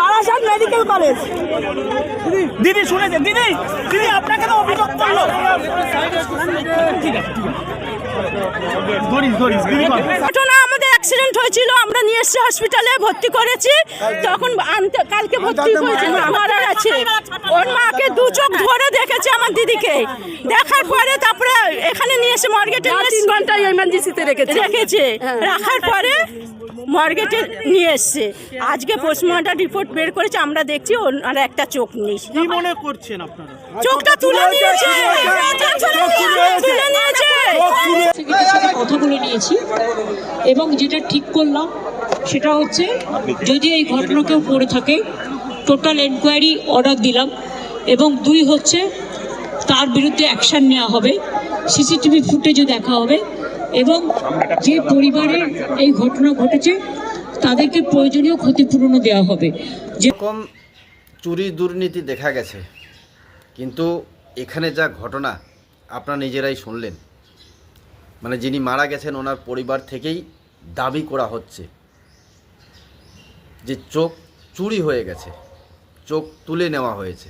Barasat medical college. দিদি শুনেছেন দিদি দিদি আপনাকে তো অভিযোগ করল। ঠিক আছে। ঘটনা আমাদের অ্যাক্সিডেন্ট হয়েছিল আমরা নিয়ে এসেছি হসপিটালে ভর্তি করেছি। তখন আনতে কালকে ভর্তি হয়েছে মারা গেছে। ওর মাকে দু চোখ ধরে দেখেছে আমার দিদিকে। দেখার পরে তারপরে এখানে নিয়ে এসে মর্গেটে তিন ঘণ্টা এমার্জেন্সিতে রেখেছে। রেখেছে। রাখার পরে মর্গেটে নিয়ে এসছে। আজকে পোস্টমর্টম রিপোর্ট বের করেছে আমরা দেখছি ওনার একটা চোখ নেই। কি মনে করছেন আপনারা? চোখটা তুলে নিয়েছে! তুলে নিয়েছে! সাথে কথা বলে নিয়েছি। এবং যেটা ঠিক করলাম সেটা হচ্ছে যদি এই ঘটনা কেউ করে থাকে টোটাল এনকোয়ারি অর্ডার দিলাম। এবং দুই হচ্ছে তার বিরুদ্ধে অ্যাকশন নেওয়া হবে। সিসিটিভি ফুটেজও দেখা হবে। এবং যে পরিবারের এই ঘটনা ঘটেছে, তাদেরকে প্রয়োজনীয় ক্ষতিপূরণও দেওয়া হবে। যে এরকম চুরি দুর্নীতি দেখা গেছে, কিন্তু এখানে যা ঘটনা, আপনারা নিজেরাই শুনলেন। মানে যিনি মারা গেছেন, ওনার পরিবার থেকেই দাবি করা হচ্ছে যে চোখ চুরি হয়ে গেছে, চোখ তুলে নেওয়া হয়েছে।